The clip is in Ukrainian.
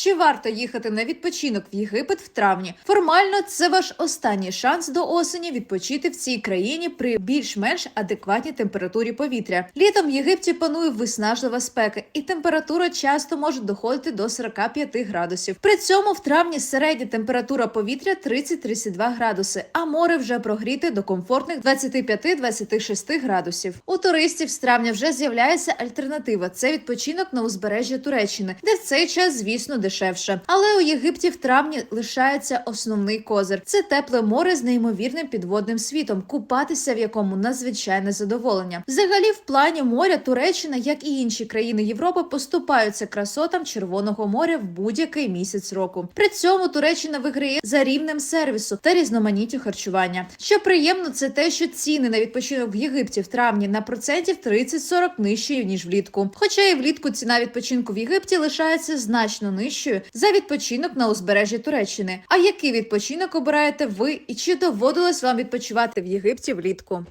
Чи варто їхати на відпочинок в Єгипет в травні? Формально це ваш останній шанс до осені відпочити в цій країні при більш-менш адекватній температурі повітря. Літом в Єгипті панує виснажлива спека, і температура часто може доходити до 45 градусів. При цьому в травні середня температура повітря 30-32 градуси, а море вже прогріте до комфортних 25-26 градусів. У туристів з травня вже з'являється альтернатива. Це відпочинок на узбережжі Туреччини, де в цей час, звісно, дешевше. Але у Єгипті в травні лишається основний козир. Це тепле море з неймовірним підводним світом, купатися в якому надзвичайне задоволення. Взагалі, в плані моря Туреччина, як і інші країни Європи, поступаються красотам Червоного моря в будь-який місяць року. При цьому Туреччина виграє за рівнем сервісу та різноманіттю харчування. Що приємно, це те, що ціни на відпочинок в Єгипті в травні на процентів 30-40 нижчі ніж влітку. Хоча і влітку ціна відпочинку в Єгипті лишається значно нижчою за відпочинок на узбережжі Туреччини. А який відпочинок обираєте ви і чи доводилось вам відпочивати в Єгипті влітку?